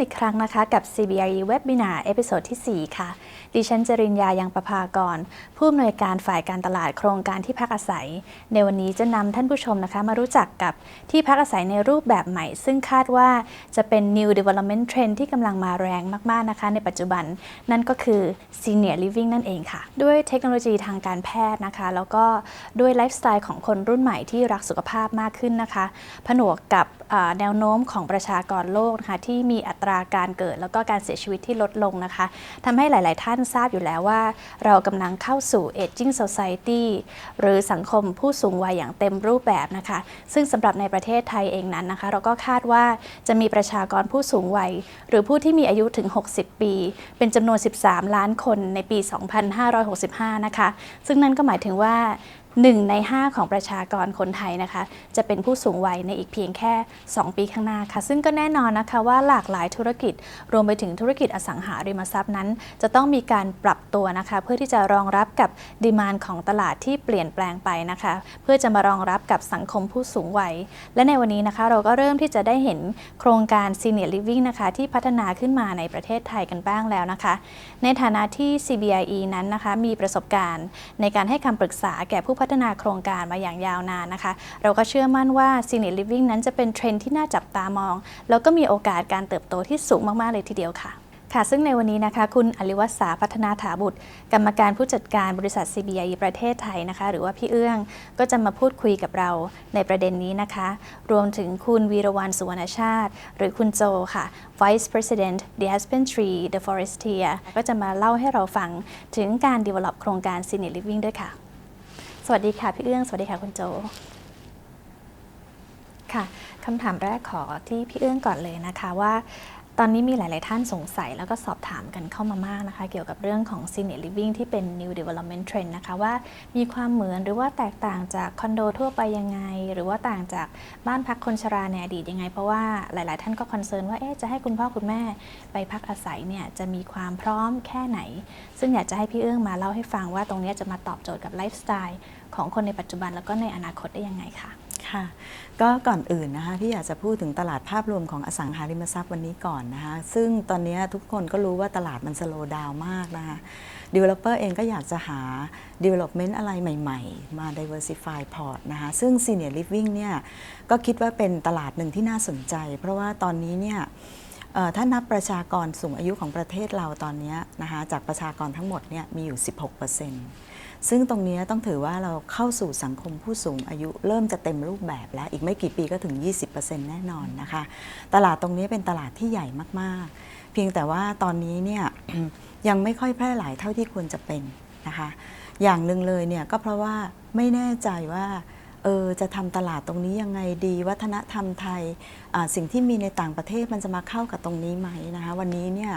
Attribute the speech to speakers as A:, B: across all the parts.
A: อีกครั้งนะคะกับ CBRE Webinar เอพิโซดที่ 4 ค่ะ ดิฉันจริญญายังประภากร ผู้อำนวยการฝ่ายการตลาดโครงการที่พักอาศัย ในวันนี้จะนำท่านผู้ชมนะคะมารู้จักกับที่พักอาศัยในรูปแบบใหม่ ซึ่งคาดว่าจะเป็น New Development Trend ที่กำลังมาแรงมากๆนะคะ ในปัจจุบันนั่นก็คือ Senior Living นั่นเองค่ะ ด้วยเทคโนโลยีทางการแพทย์นะคะ แล้วก็ด้วยไลฟ์สไตล์ของคนรุ่นใหม่ที่รักสุขภาพมากขึ้นนะคะ ผนวกกับ แนวโน้มของประชากรโลกนะคะที่มีอัตราการเกิดแล้วก็การเสียชีวิตที่ลดลงนะคะทำให้หลาย ๆ ท่านทราบอยู่แล้วว่า เรากำลังเข้าสู่ aging society หรือสังคมผู้สูงวัยอย่างเต็มรูปแบบนะคะ ซึ่งสำหรับในประเทศไทยเองนั้นนะคะ เราก็คาดว่าจะมีประชากรผู้สูงวัย หรือผู้ที่มีอายุถึง 60 ปี เป็นจำนวน 13 ล้านคนในปี 2565 นะคะ ซึ่งนั่นก็หมายถึงว่า หนึ่งใน 5 ของประชากรคนไทยนะคะ จะเป็นผู้สูงวัยในอีกเพียงแค่ 2 ปีข้างหน้าค่ะ ซึ่งก็แน่นอนนะคะว่าหลากหลายธุรกิจ รวมไปถึงธุรกิจอสังหาริมทรัพย์นั้น จะต้องมีการปรับตัวนะคะ เพื่อที่จะรองรับกับดีมานของตลาดที่เปลี่ยนแปลงไปนะคะ เพื่อจะมารองรับกับสังคมผู้สูงวัย และในวันนี้นะคะ เราก็เริ่มที่จะได้เห็นโครงการ Senior Living นะคะ ที่พัฒนาขึ้นมาในประเทศไทยกันบ้างแล้วนะคะ ในฐานะที่ CBIE นั้นนะคะมีประสบการณ์ ในการให้คำปรึกษาแก่ผู้พัฒนาโครงการมาอย่างยาวนานนะคะ เราก็เชื่อมั่นว่า Senior Living นั้นจะเป็นเทรนด์ที่น่าจับตามอง แล้วก็มีโอกาสการเติบโตที่สูงมากๆเลยทีเดียวค่ะค่ะ ซึ่งในวันนี้นะคะ คุณอลิวัฒสาพัฒนาถาบุตร กรรมการผู้จัดการบริษัท CBI ประเทศไทยนะคะ หรือว่าพี่เอื้อง ก็จะมาพูดคุยกับเราในประเด็นนี้นะคะ รวมถึงคุณวีรวันสุวรรณชาติ หรือคุณโจค่ะ Vice President The Aspen Tree The Forestier ก็จะมาเล่าให้เราฟังถึงการ develop โครงการ Senior Living ด้วยค่ะ วัสดีค่ะพี่เอื้อง สวัสดีค่ะคุณโจ ค่ะคำถามแรกขอที่พี่เอื้องก่อนเลยนะคะว่าตอนนี้มีหลาย ๆ ท่านสงสัยแล้วก็สอบถามกันเข้ามามากนะคะ เกี่ยวกับเรื่องของ Senior Living ที่เป็น New Development Trend นะคะ ว่ามีความเหมือนหรือว่าแตกต่างจากคอนโดทั่วไปยังไง หรือว่าต่างจากบ้านพักคนชราในอดีตยังไง เพราะว่าหลาย ๆ ท่านก็คอนเซิร์นว่าเอ๊ะจะให้คุณพ่อคุณแม่ไปพักอาศัยเนี่ยจะมีความพร้อมแค่ไหน ซึ่งอยากจะให้พี่เอื้องมาเล่าให้ฟังว่าตรงนี้จะมาตอบโจทย์กับไลฟ์สไตล์ ของคนในปัจจุบันแล้วก็ในอนาคตได้ยังไงคะ
B: ค่ะก็ก่อนอื่นนะคะพี่อยากจะพูดถึงตลาดภาพรวมของอสังหาริมทรัพย์วันนี้ก่อนนะคะซึ่งตอนนี้ทุกคนก็รู้ว่าตลาดมันสโลว์ดาวมากนะคะ Developer เองก็อยากจะหา Development อะไรใหม่ ๆ มา Diversify Port นะคะซึ่ง Senior Living เนี่ยก็คิดว่าเป็นตลาดหนึ่งที่น่าสนใจ เพราะว่าตอนนี้เนี่ยถ้านับประชากรสูงอายุของประเทศเราตอนนี้นะคะจากประชากรทั้งหมดเนี่ยมีอยู่ 16% ซึ่งตรงนี้ต้องถือว่าเราเข้าสู่สังคมผู้สูงอายุเริ่มจะเต็มรูปแบบแล้ว อีกไม่กี่ปีก็ถึง 20%แน่นอนนะคะ ตลาดตรงนี้เป็นตลาดที่ใหญ่มากๆ เพียงแต่ว่าตอนนี้เนี่ยยังไม่ค่อยแพร่หลายเท่าที่ควรจะเป็นนะคะ อย่างหนึ่งเลยเนี่ยก็เพราะว่าไม่แน่ใจว่าเออจะทำตลาดตรงนี้ยังไงดี วัฒนธรรมไทยสิ่งที่มีในต่างประเทศมันจะมาเข้ากับตรงนี้ไหมนะคะ วันนี้เนี่ย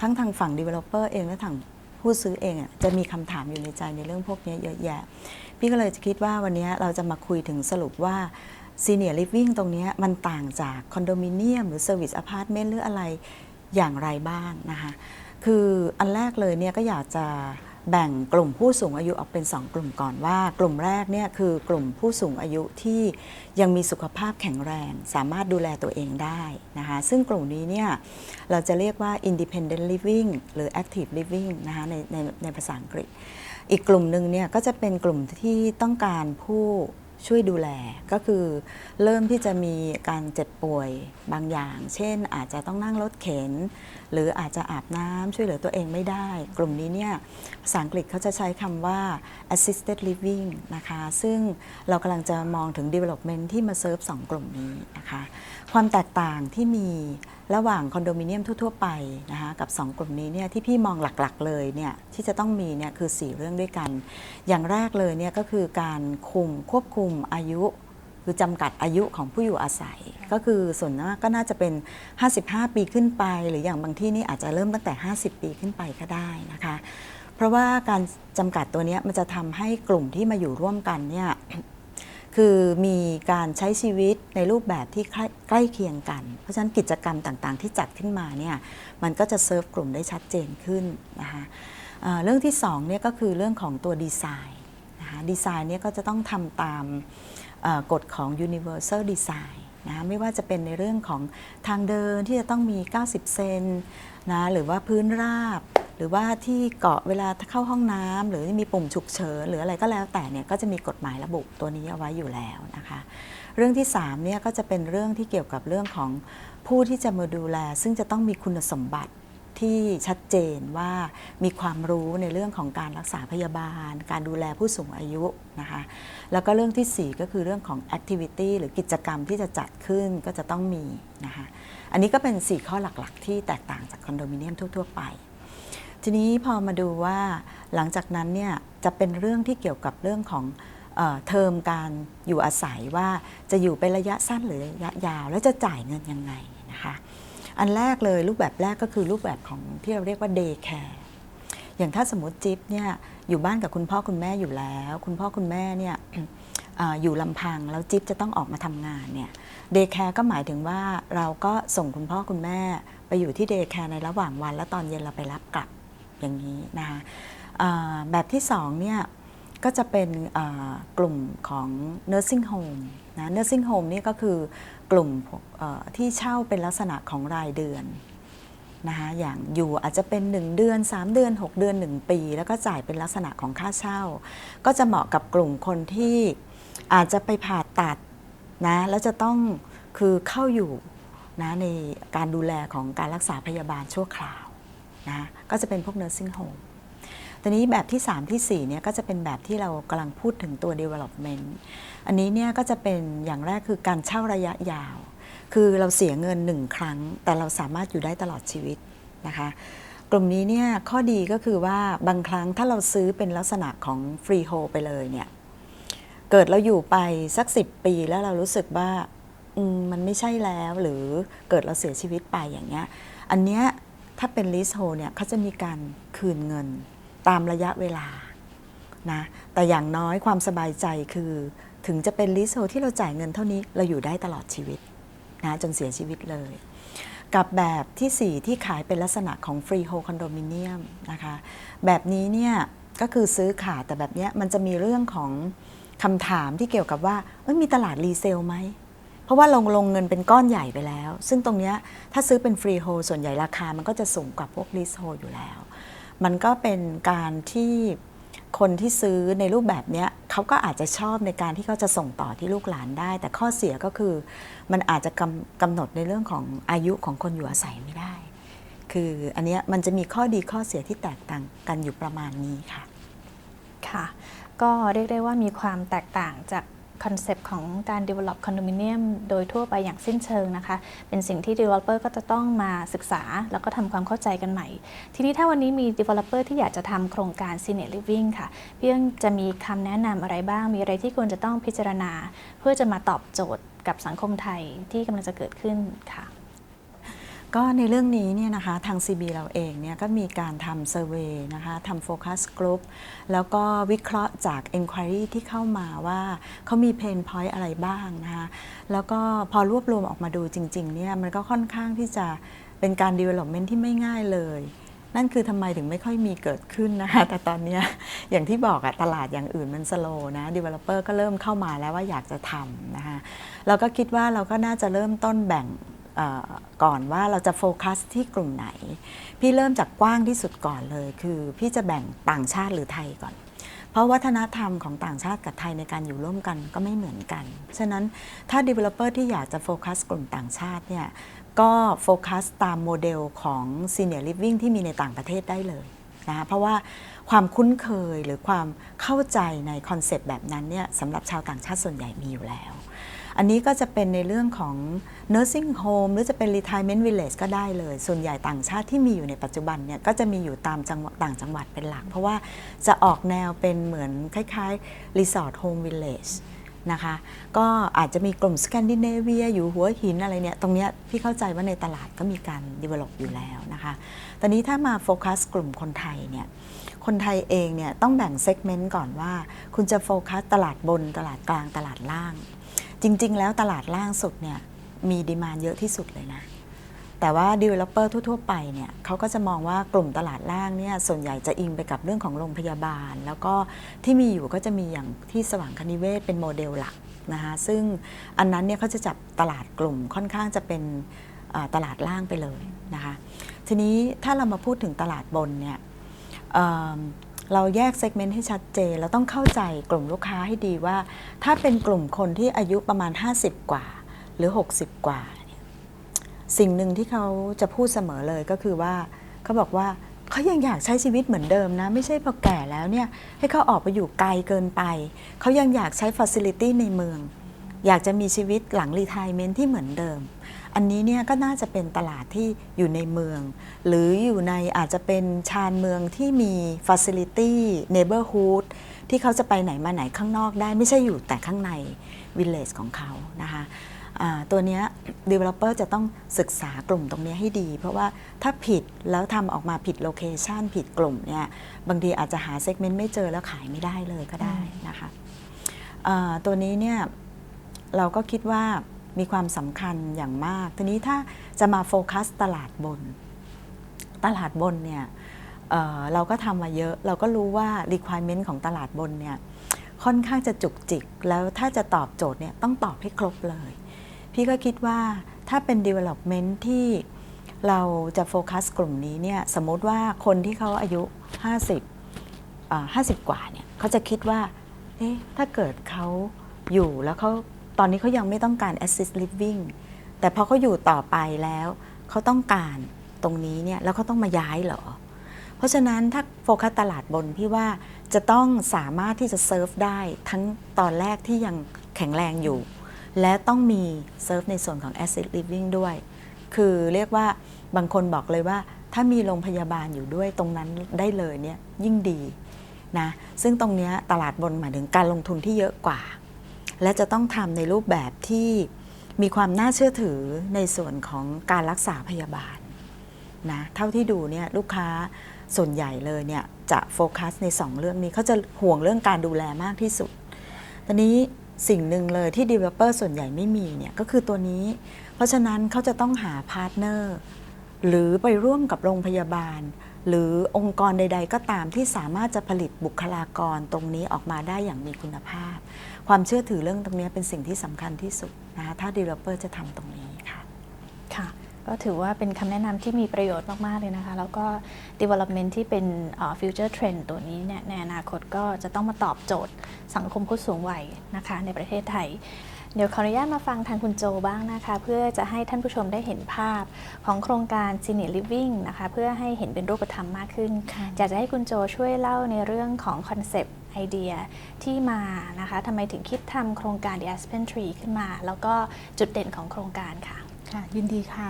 B: ทั้งทางฝั่ง developer เองและทาง ผู้ซื้อเองอะจะมีคำถามอยู่ในใจในเรื่องพวกนี้เยอะแยะ พี่ก็เลยจะคิดว่าวันนี้เราจะมาคุยถึงสรุปว่าซีเนียร์ลิฟวิ่งตรงนี้มันต่างจากคอนโดมิเนียมหรือเซอร์วิสอพาร์ตเมนต์หรืออะไรอย่างไรบ้างนะคะ คืออันแรกเลยเนี่ยก็อยากจะ แบ่งกลุ่มผู้สูงอายุออกเป็น 2 กลุ่มก่อนว่า กลุ่มแรกเนี่ยคือกลุ่มผู้สูงอายุที่ยังมีสุขภาพแข็งแรง สามารถดูแลตัวเองได้นะคะซึ่งกลุ่มนี้เนี่ยเราจะเรียกว่า independent living หรือ active living นะคะในในในภาษาอังกฤษ อีกกลุ่มหนึ่งเนี่ยก็จะเป็นกลุ่มที่ต้องการผู้ ช่วยดูแลก็คือเริ่มที่จะมีการเจ็บป่วยบางอย่าง เช่นอาจจะต้องนั่งรถเข็น หรืออาจจะอาบน้ำช่วยเหลือตัวเองไม่ได้ กลุ่มนี้เนี่ยภาษาอังกฤษเขาจะใช้คำว่า assisted living นะคะ ซึ่งเรากำลังจะมองถึง development ที่มาเซิร์ฟสองกลุ่มนี้นะคะ ความแตกต่างที่มี ระหว่างคอนโดมิเนียมทั่ว ๆ ไปนะคะกับ 2 กลุ่มนี้เนี่ยที่พี่มองหลักๆเลยเนี่ยที่จะต้องมีเนี่ยคือ 4 เรื่องด้วยกัน อย่างแรกเลยเนี่ยก็คือการคุมควบคุมอายุ คือจำกัดอายุของผู้อยู่อาศัย ก็คือส่วนมากก็น่าจะเป็น 55 ปีขึ้นไป หรืออย่างบางที่นี่อาจจะเริ่มตั้งแต่ 50 ปีขึ้นไปก็ได้นะคะเพราะว่าการจำกัดตัวนี้มันจะทำให้กลุ่มที่มาอยู่ร่วมกันเนี่ย คือมีการใช้ชีวิตในรูปแบบที่ใกล้เคียงกัน เพราะฉะนั้นกิจกรรมต่างๆ ที่จัดขึ้นมาเนี่ยมันก็จะเซิร์ฟกลุ่มได้ชัดเจนขึ้นนะคะเเรื่องที่สองเนี่ยก็คือเรื่องของตัวดีไซน์นะคะดีไซน์เนี่ยก็จะต้องทำตามกฎของ Universal Design นะไม่ว่าจะเป็นในเรื่องของทางเดินที่จะต้องมี 90 เซนนะหรือว่าพื้นราบ หรือว่าที่เกาะเวลาเข้าห้องน้ำหรือมีปุ่มฉุกเฉินหรืออะไรก็แล้วแต่เนี่ยก็จะมีกฎหมายระบุตัวนี้เอาไว้อยู่แล้วนะคะ เรื่องที่3เนี่ยก็จะเป็นเรื่องที่เกี่ยวกับเรื่องของผู้ที่จะมาดูแล ซึ่งจะต้องมีคุณสมบัติ ที่ชัดเจนว่ามีความรู้ในเรื่องของการรักษาพยาบาล การดูแลผู้สูงอายุนะคะ แล้วก็เรื่องทีสี่ 4 ก็คือเรื่องของ activity หรือกิจกรรมที่จะจัดขึ้นก็จะต้องมีนะคะ อันนี้ก็เป็น 4 ข้อหลักๆ ที่แตกต่างจากคอนโดมิเนียมทั่ว ๆ ไป ทีนี้พอมาดูว่าหลังจากนั้นเนี่ยจะเป็นเรื่องที่เกี่ยวกับเรื่องของเออเทอมการอยู่อาศัยว่าจะอยู่เป็นระยะสั้นหรือระยะยาว แล้วจะจ่ายเงินยังไงนะคะ อันแรกเลยรูปแบบแรกก็คือรูปแบบของที่เราเรียกว่า day care อย่างถ้าสมมติจิ๊บเนี่ยอยู่บ้านกับคุณพ่อคุณแม่อยู่แล้ว คุณพ่อคุณแม่เนี่ยอยู่ลำพังแล้วจิ๊บจะต้องออกมาทำงานเนี่ยเดย์แคร์ก็หมายถึงว่าเราก็ส่งคุณพ่อคุณแม่ไปอยู่ที่เดย์แคร์ในระหว่างวัน แล้วตอนเย็นเราไปรับกลับอย่างนี้นะคะแบบที่สองเนี่ย ก็จะเป็นกลุ่มของ nursing home นะ nursing home นี่ก็คือกลุ่มที่เช่าเป็นลักษณะของรายเดือนนะคะอย่างอยู่อาจจะเป็น 1 เดือน 3 เดือน 6 เดือน 1 ปี แล้วก็จ่ายเป็นลักษณะของค่าเช่า ก็จะเหมาะกับกลุ่มคนที่อาจจะไปผ่าตัดนะแล้วจะต้องคือเข้าอยู่นะในการดูแลของการรักษาพยาบาลชั่วคราวนะก็จะเป็นพวก nursing home ตอนนี้แบบที่ 3 ที่ 4 เนี่ยก็จะเป็นแบบที่เรากำลังพูดถึงตัว development อันนี้เนี่ยก็จะเป็นอย่างแรกคือการเช่าระยะยาว คือเราเสียเงินหนึ่งครั้ง แต่เราสามารถอยู่ได้ตลอดชีวิตนะคะกลุ่มนี้เนี่ยข้อดีก็คือว่าบางครั้งถ้าเราซื้อเป็นลักษณะของฟรีโฮไปเลยเนี่ยเกิดเราอยู่ไปสักสิปีแล้วเรารู้สึกว่ามมันไม่ใช่แล้วหรือเกิดเราเสียชีวิตไปอย่างเงี้ยอันเนี้ยถ้าเป็นลิสโฮเนี่ยเขาจะมีการคืนเงิน ตามระยะเวลานะแต่อย่างน้อยความสบายใจคือ ถึงจะเป็นลิสโฮที่เราจ่ายเงินเท่านี้เราอยู่ได้ตลอดชีวิตนะจนเสียชีวิตเลย กับแบบที่ 4 ที่ขายเป็นลักษณะของฟรีโฮคอนโดมิเนียมนะคะแบบนี้เนี่ยก็คือซื้อขาดแต่แบบเนี้ยมันจะมีเรื่องของคำถามที่เกี่ยวกับว่ามีตลาดรีเซลไหมเพราะว่าลงลงเงินเป็นก้อนใหญ่ไปแล้ว ซึ่งตรงเนี้ยถ้าซื้อเป็นฟรีโฮส่วนใหญ่ราคามันก็จะสูงกว่าพวกลีสโฮอยู่แล้ว มันก็เป็นการที่คนที่ซื้อในรูปแบบเนี้ยเขาก็อาจจะชอบในการที่เขาจะส่งต่อที่ลูกหลานได้ แต่ข้อเสียก็คือมันอาจจะกำกำหนดในเรื่องของอายุของคนอยู่อาศัยไม่ได้ คืออันเนี้ยมันจะมีข้อดีข้อเสียที่แตกต่างกันอยู่ประมาณนี้ค่ะ
A: ค่ะ ก็เรียกได้ว่ามีความแตกต่างจาก คอนเซปต์ของการ develop คอนโดมิเนียมโดยทั่วไปอย่างสิ้นเชิงนะคะ เป็นสิ่งที่ developer ก็จะต้องมาศึกษา แล้วก็ทำความเข้าใจกันใหม่ ทีนี้ถ้าวันนี้มี developer ที่อยากจะทำโครงการ senior living ค่ะพี่เอิ้งจะมีคำแนะนำอะไรบ้าง มีอะไรที่ควรจะต้องพิจารณา เพื่อจะมาตอบโจทย์กับสังคมไทยที่กำลังจะเกิดขึ้นค่ะ
B: ก็ในเรื่องนี้เนี่ยนะคะทาง CB เราเองเนี่ยก็มีการทำเซอร์เวยนะคะทำโฟกัสกลุ่มแล้วก็วิเคราะห์จาก Enquiry ที่เข้ามาว่าเขามีเพนพอยต์อะไรบ้างนะคะแล้วก็พอรวบรวมออกมาดูจริงๆเนี่ยมันก็ค่อนข้างที่จะเป็นการ development ที่ไม่ง่ายเลยนั่นคือทำไมถึงไม่ค่อยมีเกิดขึ้นนะคะ แต่ตอนนี้อย่างที่บอกอะตลาดอย่างอื่นมันสโลนะ developer ก็เริ่มเข้ามาแล้วว่าอยากจะทำนะคะเราก็คิดว่าเราก็น่าจะเริ่มต้นแบ่ง ก่อนว่าเราจะโฟกัสที่กลุ่มไหน พี่เริ่มจากกว้างที่สุดก่อนเลย คือพี่จะแบ่งต่างชาติหรือไทยก่อน เพราะวัฒนธรรมของต่างชาติกับไทยในการอยู่ร่วมกันก็ไม่เหมือนกัน ฉะนั้นถ้า Developer ที่อยากจะโฟกัสกลุ่มต่างชาติเนี่ยก็โฟกัสตามโมเดลของ Senior Living ที่มีในต่างประเทศได้เลยนะคะเพราะว่าความคุ้นเคยหรือความเข้าใจในคอนเซปต์แบบนั้นเนี่ยสำหรับชาวต่างชาติส่วนใหญ่มีอยู่แล้ว อันนี้ก็จะเป็นในเรื่องของ nursing home หรือจะเป็น retirement village ก็ได้เลย ส่วนใหญ่ต่างชาติที่มีอยู่ในปัจจุบันเนี่ยก็จะมีอยู่ตามจังหวัดต่างจังหวัดเป็นหลัก เพราะว่าจะออกแนวเป็นเหมือนคล้ายๆ resort home village นะคะก็อาจจะมีกลุ่มสแกนดิเนเวียอยู่หัวหินอะไรเนี่ย ตรงเนี้ยพี่เข้าใจว่าในตลาดก็มีการ develop อยู่แล้วนะคะ ตอนนี้ถ้ามาโฟกัสกลุ่มคนไทยเนี่ย คนไทยเองเนี่ยต้องแบ่งเซกเมนต์ก่อนว่า คุณจะโฟกัสตลาดบนตลาดกลางตลาดล่าง จริง ๆ แล้วตลาดล่างสุดเนี่ยมีดีมานเยอะที่สุดเลยนะ แต่ว่า Developer ทั่ว ๆ ไปเนี่ยเขาก็จะมองว่ากลุ่มตลาดล่างเนี่ยส่วนใหญ่จะอิงไปกับเรื่องของโรงพยาบาล แล้วก็ที่มีอยู่ก็จะมีอย่างที่สว่างคณิเวศเป็นโมเดลหลักนะคะซึ่งอันนั้นเนี่ยเขาจะจับตลาดกลุ่มค่อนข้างจะเป็นตลาดล่างไปเลยนะคะทีนี้ถ้าเรามาพูดถึงตลาดบนเนี่ย เราแยกเซกเมนต์ให้ชัดเจน เราต้องเข้าใจกลุ่มลูกค้าให้ดีว่า ถ้าเป็นกลุ่มคนที่อายุประมาณ 50 กว่า หรือ 60 กว่าเนี่ยสิ่งหนึ่งที่เขาจะพูดเสมอเลยก็คือว่าเขาบอกว่าเขายังอยากใช้ชีวิตเหมือนเดิมนะ ไม่ใช่พอแก่แล้วเนี่ยให้เขาออกไปอยู่ไกลเกินไป เขายังอยากใช้ฟัซิลิตี้ในเมือง อยากจะมีชีวิตหลังรีทายเมนที่เหมือนเดิม อันนี้เนี่ยก็น่าจะเป็นตลาดที่อยู่ในเมือง หรืออยู่ในอาจจะเป็นชานเมืองที่มีฟัซิลิตี้เนเบอร์ฮูดที่เขาจะไปไหนมาไหนข้างนอกได้ ไม่ใช่อยู่แต่ข้างในวิลเลจของเขานะคะตัวนี้ developer จะต้องศึกษากลุ่มตรงนี้ให้ดี เพราะว่าถ้าผิดแล้วทำออกมาผิดโลเคชันผิดกลุ่มเนี่ยบางทีอาจจะหาเซกเมนต์ไม่เจอแล้วขายไม่ได้เลยก็ได้นะคะตัวนี้เนี่ยเราก็คิดว่า มีความสำคัญอย่างมาก ทีนี้ถ้าจะมาโฟกัสตลาดบน ตลาดบนเนี่ยเเราก็ทำมาเยอะ เราก็รู้ว่า requirement ของตลาดบนเนี่ยค่อนข้างจะจุกจิก แล้วถ้าจะตอบโจทย์เนี่ยต้องตอบให้ครบเลย พี่ก็คิดว่าถ้าเป็น development ที่เราจะโฟกัสกลุ่มนี้เนี่ยสมมติว่าคนที่เขาอายุ 50 50 กว่าเนี่ยเขาจะคิดว่าเอ๊ะถ้าเกิดเขาอยู่แล้วเขา อนนี้เขายังไม่ต้องการ assist living แต่พอเขาอยู่ต่อไปแล้วเขาต้องการตรงนี้เนี่ยแล้วเขาต้องมาย้ายเหรอ เพราะฉะนั้นถ้าโฟกัสตลาดบนพี่ว่าจะต้องสามารถที่จะเซิร์ฟได้ทั้งตอนแรกที่ยังแข็งแรงอยู่ และต้องมีเซิร์ฟในส่วนของ asset living ด้วย คือเรียกว่าบางคนบอกเลยว่า ถ้ามีโรงพยาบาลอยู่ด้วยตรงนั้นได้เลยเนี่ยยิ่งดีนะซึ่งตรงเนี้ยตลาดบนหมายถึงการลงทุนที่เยอะกว่า และจะต้องทำในรูปแบบที่มีความน่าเชื่อถือในส่วนของการรักษาพยาบาลนะเท่าที่ดูเนี่ยลูกค้าส่วนใหญ่เลยเนี่ยจะโฟกัสใน 2 เรื่องนี้เขาจะห่วงเรื่องการดูแลมากที่สุด ตอนนี้สิ่งหนึ่งเลยที่ Developer ส่วนใหญ่ไม่มีเนี่ยก็คือตัวนี้ เพราะฉะนั้นเขาจะต้องหาพาร์ทเนอร์หรือไปร่วมกับโรงพยาบาล หรือองค์กรใด ๆ ก็ตามที่สามารถจะผลิตบุคลากรตรงนี้ออกมาได้อย่างมีคุณภาพ ความเชื่อถือเรื่องตรงนี้เป็นสิ่งที่สำคัญที่สุดนะคะถ้า developer จะทำตรงนี้ค่ะ
A: ค่ะ ก็ถือว่าเป็นคำแนะนำที่มีประโยชน์มาก ๆ เลยนะคะ แล้วก็ development ที่เป็น future trend ตัวนี้เนี่ยในอนาคตก็จะต้องมาตอบโจทย์สังคมผู้สูงวัยนะคะในประเทศไทย เดี๋ยวขออนุญาตมาฟังทางคุณโจบ้างนะคะ เพื่อจะให้ท่านผู้ชมได้เห็นภาพของโครงการ senior living นะคะ เพื่อให้เห็นเป็นรูปธรรมมากขึ้น
B: ค่ะ
A: อยากจะให้คุณโจช่วยเล่าในเรื่องของคอนเซปต์ไอเดียที่มานะคะทำไมถึงคิดทำโครงการ The Aspen Tree ขึ้นมา แล้วก็จุดเด่นของโครงการค่ะ
C: ค่ะ ยินดีค่ะ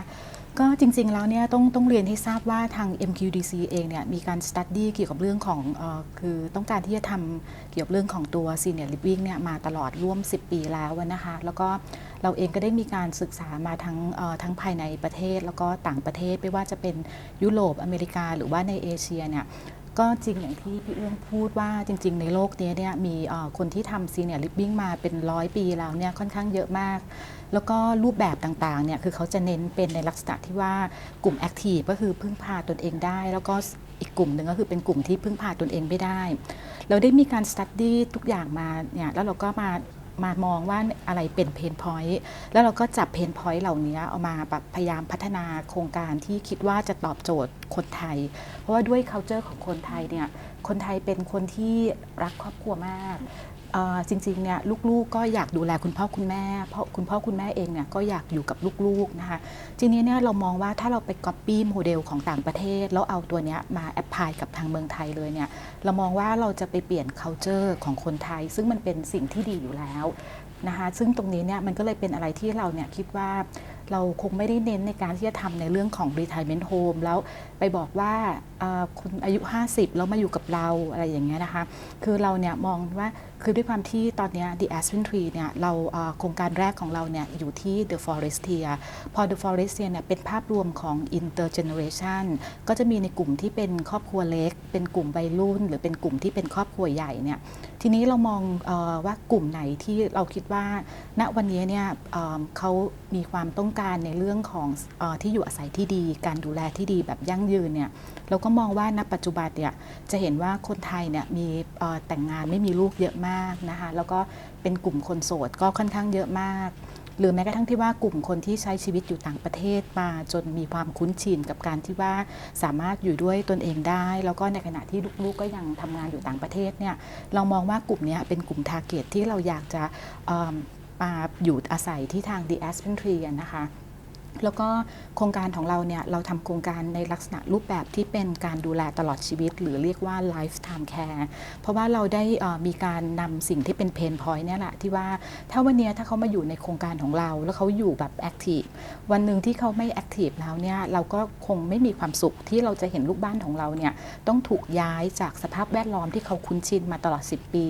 C: ก็จริงๆ แล้วเนี่ยต้องต้องเรียนให้ทราบว่าทาง MQDC เองเนี่ยมีการ study เกี่ยวกับเรื่องของออคือต้องการที่จะทำเกี่ยวกับเรื่องของตัว senior living เนี่ยมาตลอดร่วม 10 ปีแล้วนะคะ แล้วก็เราเองก็ได้มีการศึกษามาทั้งทั้งภายในประเทศแล้วก็ต่างประเทศไม่ว่าจะเป็นยุโรปอเมริกาหรือว่าในเอเชียเนี่ยก็จริงอย่างที่พี่เอื้องพูดว่าจริง ๆ ในโลกนี้เนี่ยมีคนที่ทำ senior living มาเป็นร้อยปีแล้วเนี่ยค่อนข้างเยอะมาก แล้วก็รูปแบบต่างๆเนี่ยคือเขาจะเน้นเป็นในลักษณะที่ว่ากลุ่ม active ก็คือพึ่งพาตนเองได้ แล้วก็อีกกลุ่มหนึ่งก็คือเป็นกลุ่มที่พึ่งพาตนเองไม่ได้ เราได้มีการ study ทุกอย่างมาเนี่ยแล้วเราก็มามามองว่าอะไรเป็นเพนพอยต์แล้วเราก็จับเพนพอยต์เหล่านี้เอามาแบบพยายามพัฒนาโครงการที่คิดว่าจะตอบโจทย์คนไทย เพราะว่าด้วย culture ของคนไทยเนี่ยคนไทยเป็นคนที่รักครอบครัวมาก จริงๆเนี่ยลูกๆก็อยากดูแลคุณพ่อคุณแม่ เพราะคุณพ่อคุณแม่เองเนี่ยก็อยากอยู่กับลูกๆนะคะทีนี้เนี่ยเรามองว่าถ้าเราไปก๊อปปี้โมเดลของต่างประเทศ แล้วเอาตัวเนี้ยมาแอพพลายกับทางเมืองไทยเลยเนี่ยเรามองว่าเราจะไปเปลี่ยน culture ของคนไทย ซึ่งมันเป็นสิ่งที่ดีอยู่แล้วนะคะซึ่งตรงนี้เนี่ยมันก็เลยเป็นอะไรที่เราเนี่ยคิดว่าเราคงไม่ได้เน้นในการที่จะทำในเรื่องของ retirement home แล้ว ไปบอกว่าคุณอายุ 50 แล้วมาอยู่กับเราอะไรอย่างเงี้ยนะคะ คือเราเนี่ยมองว่าคือด้วยความที่ตอนนี้ The Aspen Tree เนี่ยเราโครงการแรกของเราเนี่ยอยู่ที่ The Forestier พอ The Forestier เนี่ยเป็นภาพรวมของ intergeneration ก็จะมีในกลุ่มที่เป็นครอบครัวเล็ก เป็นกลุ่มวัยรุ่น หรือเป็นกลุ่มที่เป็นครอบครัวใหญ่เนี่ยทีนี้เรามองอว่ากลุ่มไหนที่เราคิดว่า ณวันนี้เนี่ยเขามีความต้องการในเรื่องของอที่อยู่อาศัยที่ดี การดูแลที่ดีแบบยั่งยืนเนี่ยเราก็มองว่าณปัจจุบันเนี่ยจะเห็นว่าคนไทยเนี่ยมีแต่งงานไม่มีลูกเยอะมากนะคะแล้วก็เป็นกลุ่มคนโสดก็ค่อนข้างเยอะมาก หรือแม้กระทั่งที่ว่ากลุ่มคนที่ใช้ชีวิตอยู่ต่างประเทศมาจนมีความคุ้นชินกับการที่ว่าสามารถอยู่ด้วยตนเองได้ แล้วก็ในขณะที่ลูกๆก็ยังทำงานอยู่ต่างประเทศเนี่ยเรามองว่ากลุ่มนี้เป็นกลุ่มทาร์เก็ตที่เราอยากจะมาอยู่อาศัยที่ทาง The Aspen Tree นะคะ แล้วก็โครงการของเราเนี่ยเราทำโครงการในลักษณะรูปแบบที่เป็นการดูแลตลอดชีวิต หรือเรียกว่า lifetime care เพราะว่าเราได้มีการนำสิ่งที่เป็น pain point เนี่ยแหละที่ว่าถ้าวันเนี้ยถ้าเขามาอยู่ในโครงการของเรา แล้วเขาอยู่แบบ active วันหนึ่งที่เขาไม่ active แล้วเนี่ยเราก็คงไม่มีความสุขที่เราจะเห็นลูกบ้านของเราเนี่ยต้องถูกย้ายจากสภาพแวดล้อมที่เขาคุ้นชินมาตลอด 10 ปี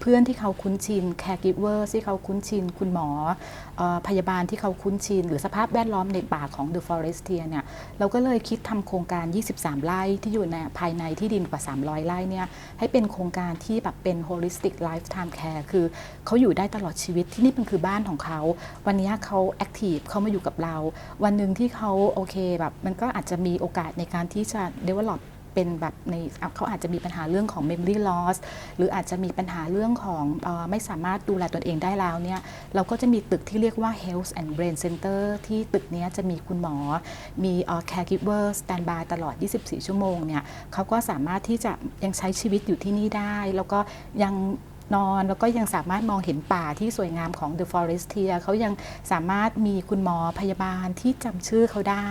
C: เพื่อนที่เขาคุ้นชิน caregiver ที่เขาคุ้นชินคุณหมอ พยาบาลที่เขาคุ้นชิน หรือสภาพแวดล้อมในป่าของ The Forestier เนี่ยเราก็เลยคิดทำโครงการ 23 ไร่ที่อยู่ในภายในที่ดินกว่า 300 ไร่เนี่ยให้เป็นโครงการที่แบบเป็น holistic lifetime care คือเขาอยู่ได้ตลอดชีวิตที่นี่เป็นคือบ้านของเขา วันนี้เขา active เขามาอยู่กับเรา วันหนึ่งที่เขาโอเคแบบมันก็อาจจะมีโอกาสในการที่จะ develop เป็นแบบในเขาอาจจะมีปัญหาเรื่องของ memory loss หรืออาจจะมีปัญหาเรื่องของออไม่สามารถดูแลตนเองได้แล้วเนี่ยเราก็จะมีตึกที่เรียกว่า health and brain center ที่ตึกนี้จะมีคุณหมอ มี caregiver standby ตลอด 24 ชั่วโมงเนี่ยเขาก็สามารถที่จะยังใช้ชีวิตอยู่ที่นี่ได้ แล้วก็ยัง นอน แล้วก็ยังสามารถมองเห็นป่าที่สวยงามของ The Forestier เขายังสามารถมีคุณหมอพยาบาลที่จำชื่อเขาได้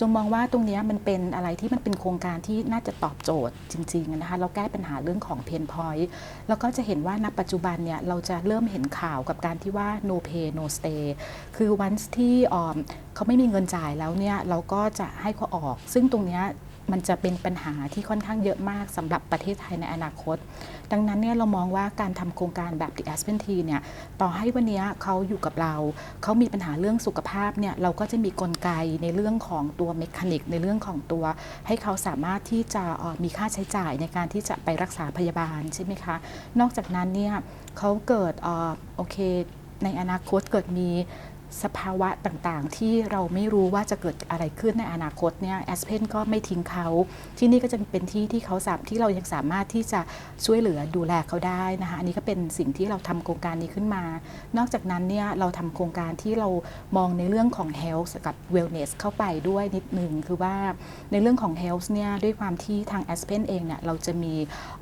C: จงมองว่าตรงนี้มันเป็นอะไรที่มันเป็นโครงการที่น่าจะตอบโจทย์จริงๆนะคะเราแก้ปัญหาเรื่องของเพนพอยต์แล้วก็จะเห็นว่าณปัจจุบันเนี่ยเราจะเริ่มเห็นข่าวกับการที่ว่า no pay no stay คือวันที่เขาไม่มีเงินจ่ายแล้วเนี่ยเราก็จะให้เขาออก ซึ่งตรงเนี้ย มันจะเป็นปัญหาที่ค่อนข้างเยอะมากสำหรับประเทศไทยในอนาคต ดังนั้นเนี่ยเรามองว่าการทำโครงการแบบ The Aspen T เนี่ยต่อให้วันเนี้ยเขาอยู่กับเรา เขามีปัญหาเรื่องสุขภาพเนี่ยเราก็จะมีกลไกในเรื่องของตัวเมคานิกในเรื่องของตัว ให้เขาสามารถที่จะมีค่าใช้จ่ายในการที่จะไปรักษาพยาบาลใช่ไหมคะ นอกจากนั้นเนี่ยเขาเกิดอ่อโอเคในอนาคตเกิดมี สภาวะต่างๆ ที่เราไม่รู้ว่าจะเกิดอะไรขึ้นในอนาคตเนี่ยแอสเพนก็ไม่ทิ้งเขา ที่นี่ก็จะเป็นที่ที่เขาสามที่เรายังสามารถที่จะช่วยเหลือดูแลเขาได้นะคะอันนี้ก็เป็นสิ่งที่เราทำโครงการนี้ขึ้นมา นอกจากนั้นเนี่ยเราทำโครงการที่เรามองในเรื่องของ health กับ wellness เข้าไปด้วยนิดนึงคือว่าในเรื่องของ health เนี่ยด้วยความที่ทาง Aspen เองเนี่ยเราจะมี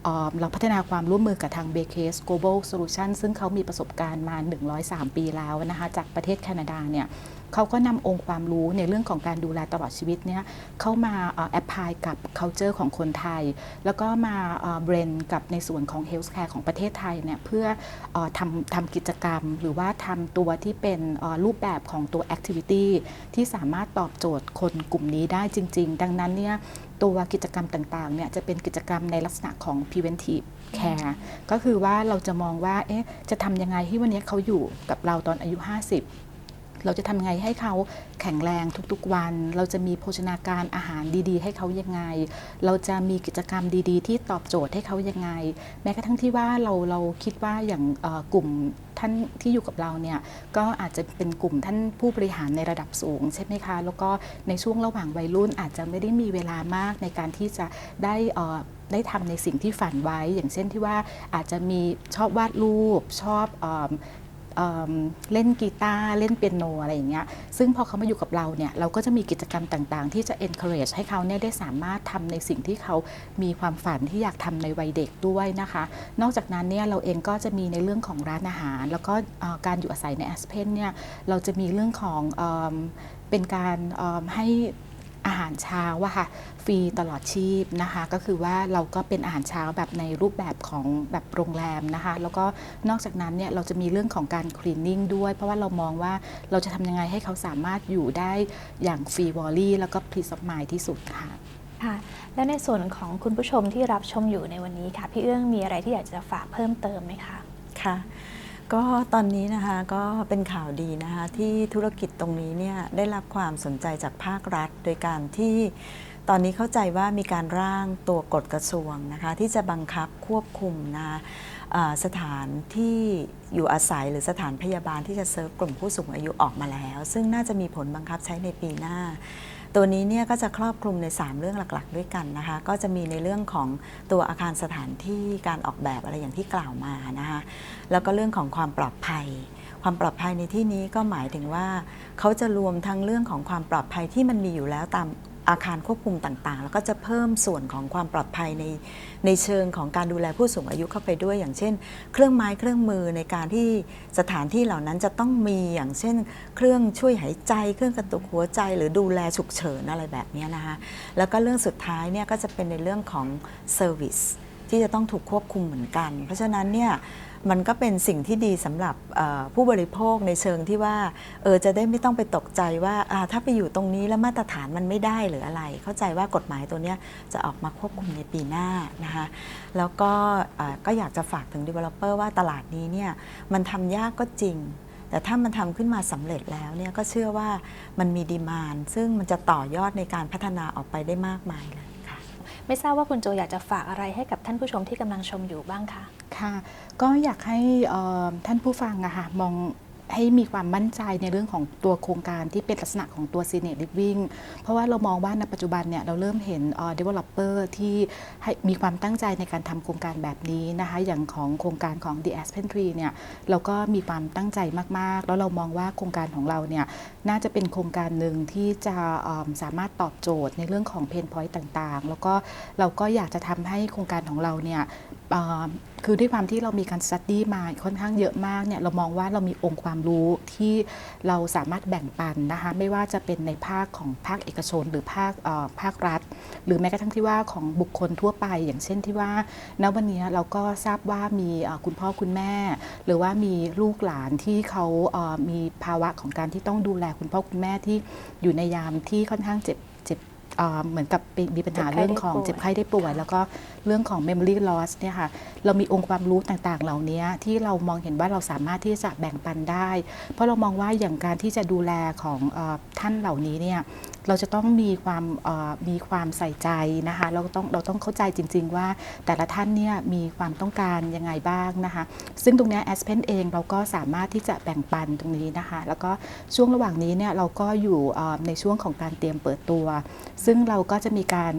C: เเราพัฒนาความร่วมมือกับทาง b k s Global Solution ซึ่งเขามีประสบการณ์มา 103 ปีแล้วนะคะจากประเทศแคนาดาเนี่ยเขาก็นำองค์ความรู้ในเรื่องของการดูแลตลอดชีวิตเนี่ยเข้ามาแอพพลายกับ culture ของคนไทย แล้วก็มาเบรนกับในส่วนของ healthcare ของประเทศไทยเนี่ยเพื่ออทำทำกิจกรรม หรือว่าทำตัวที่เป็นรูปแบบของตัว activity ที่สามารถตอบโจทย์คนกลุ่มนี้ได้จริง ๆ ดังนั้นเนี่ยตัวกิจกรรมต่างๆเนี่ยจะเป็นกิจกรรมในลักษณะของ preventive care ก็คือว่าเราจะมองว่าเอ๊ะจะทำยังไงให้วันนี้เขาอยู่กับเราตอนอายุ 50 เราจะทำยังไงให้เขาแข็งแรงทุกๆวัน เราจะมีโภชนาการอาหารดี ๆ ให้เขายังไง เราจะมีกิจกรรมดีๆ ที่ตอบโจทย์ให้เขายังไง แม้กระทั่งที่ว่าเราเราคิดว่าอย่างกลุ่มท่านที่อยู่กับเราเนี่ยก็อาจจะเป็นกลุ่มท่านผู้บริหารในระดับสูงใช่ไหมคะ แล้วก็ในช่วงระหว่างวัยรุ่นอาจจะไม่ได้มีเวลามากในการที่จะได้ได้ทำในสิ่งที่ฝันไว้ อย่างเช่นที่ว่าอาจจะมีชอบวาดรูปชอบ เเล่นกีตาร์เล่นเปียโนอะไรอย่างเงี้ยซึ่งพอเขามาอยู่กับเราเนี่ยเราก็จะมีกิจกรรมต่างๆ ที่จะ encourage ให้เขาเนี่ยได้สามารถทำในสิ่งที่เขามีความฝันที่อยากทำในวัยเด็กด้วยนะคะ นอกจากนั้นเนี่ยเราเองก็จะมีในเรื่องของร้านอาหาร แล้วก็การอยู่อาศัยในแอสเพนเนี่ยเราจะมีเรื่องของเอิ่มเป็นการให้ อาหารเช้าอะค่ะฟรีตลอดชีพนะคะก็คือว่าเราก็เป็นอาหารเช้าแบบในรูปแบบของแบบโรงแรมนะคะแล้วก็นอกจากนั้นเนี่ยเราจะมีเรื่องของการคลีนนิ่งด้วย เพราะว่าเรามองว่าเราจะทำยังไงให้เขาสามารถอยู่ได้อย่างฟรีวอลลี่แล้วก็พลีสมายที่สุดค่ะ
A: ค่ะและในส่วนของคุณผู้ชมที่รับชมอยู่ในวันนี้ค่ะ พี่เอื้องมีอะไรที่อยากจะฝากเพิ่มเติมไหมคะ
B: ค่ะ ก็ตอนนี้นะคะก็เป็นข่าวดีนะคะที่ธุรกิจตรงนี้เนี่ยได้รับความสนใจจากภาครัฐ โดยการที่ตอนนี้เข้าใจว่ามีการร่างตัวกฎกระทรวงนะคะที่จะบังคับควบคุมนะสถานที่อยู่อาศัยหรือสถานพยาบาลที่จะเซิร์ฟกลุ่มผู้สูงอายุออกมาแล้ว ซึ่งน่าจะมีผลบังคับใช้ในปีหน้า ตัวนี้เนี่ยก็จะครอบคลุมใน 3 เรื่องหลักๆ ด้วยกันนะคะ ก็จะมีในเรื่องของตัวอาคารสถานที่การออกแบบอะไรอย่างที่กล่าวมานะคะแล้วก็เรื่องของความปลอดภัย ความปลอดภัยในที่นี้ก็หมายถึงว่า เขาจะรวมทั้งเรื่องของความปลอดภัยที่มันมีอยู่แล้วตาม อาคารควบคุมต่างๆ แล้วก็จะเพิ่มส่วนของความปลอดภัยในในเชิงของการดูแลผู้สูงอายุเข้าไปด้วย อย่างเช่น เครื่องไม้เครื่องมือในการที่สถานที่เหล่านั้นจะต้องมีอย่างเช่น เครื่องช่วยหายใจ เครื่องกระตุกหัวใจ หรือดูแลฉุกเฉินอะไรแบบนี้นะคะแล้วก็เรื่องสุดท้ายเนี่ยก็จะเป็นในเรื่องของเซอร์วิสที่จะต้องถูกควบคุมเหมือนกัน เพราะฉะนั้นเนี่ย มันก็เป็นสิ่งที่ดีสำหรับผู้บริโภคในเชิงที่ว่าเออจะได้ไม่ต้องไปตกใจว่าอ่าถ้าไปอยู่ตรงนี้แล้วมาตรฐานมันไม่ได้หรืออะไร เข้าใจว่ากฎหมายตัวนี้จะออกมาควบคุมในปีหน้านะคะแล้วก็ก็อยากจะฝากถึง developer ว่าตลาดนี้เนี่ยมันทำยากก็จริง แต่ถ้ามันทำขึ้นมาสำเร็จแล้วเนี่ยก็เชื่อว่ามันมีดีมานซึ่งมันจะต่อยอดในการพัฒนาออกไปได้มากมายเลย
A: ไม่ทราบว่าคุณโจอยากจะฝากอะไรให้กับท่านผู้ชมที่กำลังชมอยู่บ้างคะ
C: ค่ะ ก็อยากให้ท่านผู้ฟังอะค่ะมอง ให้มีความมั่นใจในเรื่องของตัวโครงการที่เป็นลักษณะของตัว Senior Living เพราะว่าเรามองว่าในปัจจุบันเนี่ยเราเริ่มเห็นเอ่อ developer ที่ให้มีความตั้งใจในการทำโครงการแบบนี้นะคะอย่างของโครงการของ The Aspen Tree เนี่ยเราก็มีความตั้งใจมาก ๆ แล้วเรามองว่าโครงการของเราเนี่ยน่าจะเป็นโครงการหนึ่งที่จะสามารถตอบโจทย์ในเรื่องของเพนพอยต์ต่าง ๆ แล้วก็เราก็อยากจะทำให้โครงการของเราเนี่ย คือด้วยความที่เรามีการส t ั d ดี้มาค่อนข้างเยอะมากเนี่ยเรามองว่าเรามีองค์ความรู้ที่เราสามารถแบ่งปันนะคะไม่ว่าจะเป็นในภาคของภาคเอกชน หรือภาคภาครัฐ หรือแม้กระทั่งที่ว่าของบุคคลทั่วไป อย่างเช่นที่ว่าณวันนี้เราก็ทราบว่ามีคุณพ่อคุณแม่ หรือว่ามีลูกหลานที่เขามีภาวะของการที่ต้องดูแลคุณพ่อคุณแม่ที่อยู่ในยามที่ค่อนข้างเจ็บ เจ็บเอ่อเหมือนกับมีปัญหา
A: เจ็บไข้
C: เรื่องของ
A: ได้ป่วย
C: เจ็บไข้ได้ป่วย แล้วก็เรื่องของ memory loss เนี่ยค่ะเรามีองค์ความรู้ต่างๆ เหล่านี้ที่เรามองเห็นว่าเราสามารถที่จะแบ่งปันได้ เพราะเรามองว่าอย่างการที่จะดูแลของเออท่านเหล่านี้เนี่ย เราจะต้องมีความมีความใส่ใจนะคะเราต้องเราต้องเข้าใจจริง ๆ ว่าแต่ละท่านเนี่ยมีความต้องการยังไงบ้างนะคะ ซึ่งตรงนี้แอสเพนเองเราก็สามารถที่จะแบ่งปันตรงนี้นะคะ แล้วก็ช่วงระหว่างนี้เนี่ยเราก็อยู่ในช่วงของการเตรียมเปิดตัว ซึ่งเราก็จะมีการ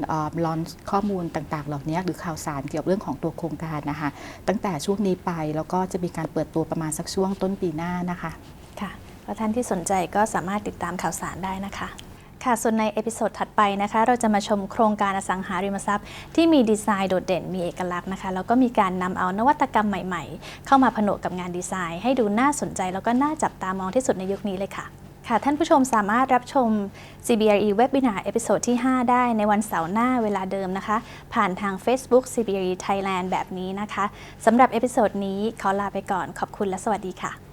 C: ลอนข้อมูลต่างๆ เหล่านี้หรือข่าวสารเกี่ยวกับเรื่องของตัวโครงการนะคะ ตั้งแต่ช่วงนี้ไปแล้วก็จะมีการเปิดตัวประมาณสักช่วงต้นปีหน้านะคะ
A: ค่ะแล้วท่านที่สนใจก็สามารถติดตามข่าวสารได้นะคะ ค่ะ ส่วนในเอพิโซดถัดไปนะคะ เราจะมาชมโครงการอสังหาริมทรัพย์ ที่มีดีไซน์โดดเด่นมีเอกลักษณ์นะคะ แล้วก็มีการนำเอานวัตกรรมใหม่ๆ เข้ามาผนวกกับงานดีไซน์ ให้ดูน่าสนใจแล้วก็น่าจับตามองที่สุดในยุคนี้เลยค่ะค่ะท่านผู้ชมสามารถรับชม CBRE Webinar เอพิโซดที่ 5 ได้ในวันเสาร์หน้าเวลาเดิมนะคะ ผ่านทาง Facebook CBRE Thailand แบบนี้นะคะสำหรับเอพิโซดนี้ขอลาไปก่อนขอบคุณและสวัสดีค่ะ